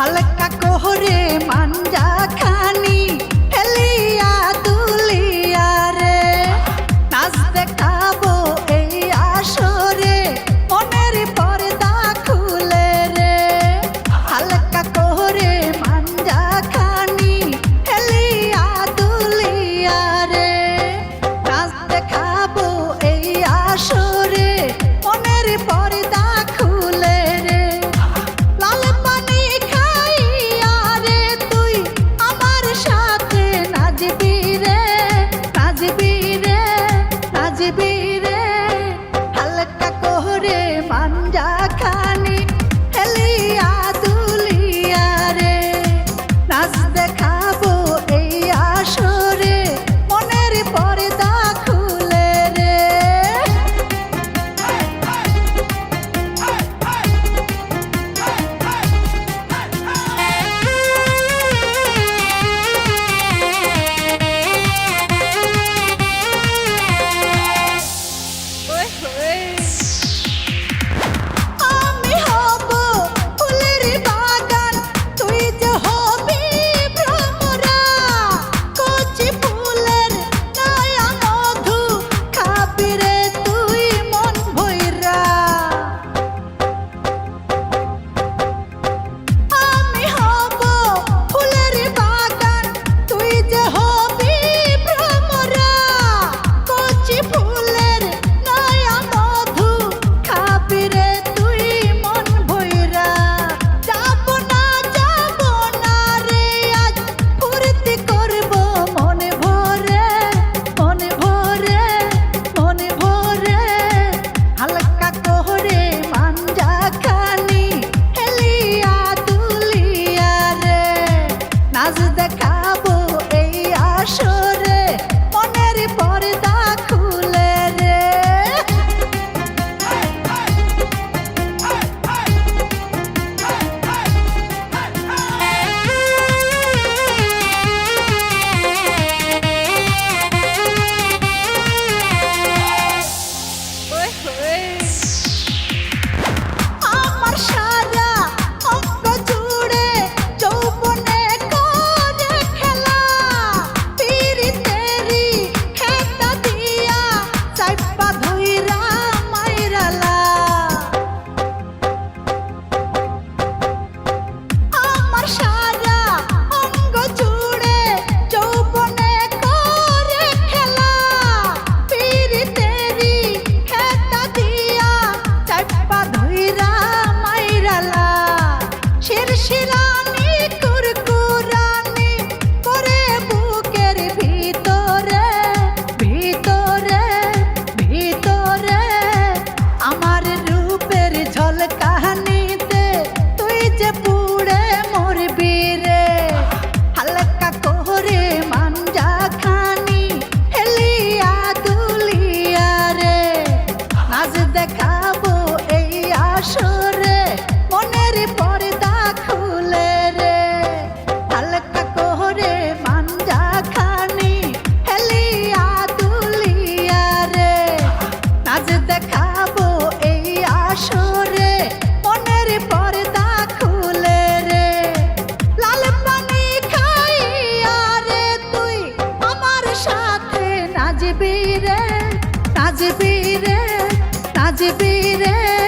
হালকা কোহরে মাঞ্জা খা casa da দেখাবো এই আসরে। মনের পর্দা খুলে রে। হালকা কোহরে মাঞ্জা খানি হেলিয়া দুলিয়া রে। নাচ দেখাবো এই আসরে। মনের পর্দা খুলে রে। লাল পানি খাইয়া রে তুই আমার সাথে নাচবি রে নাচবি রে। to be there.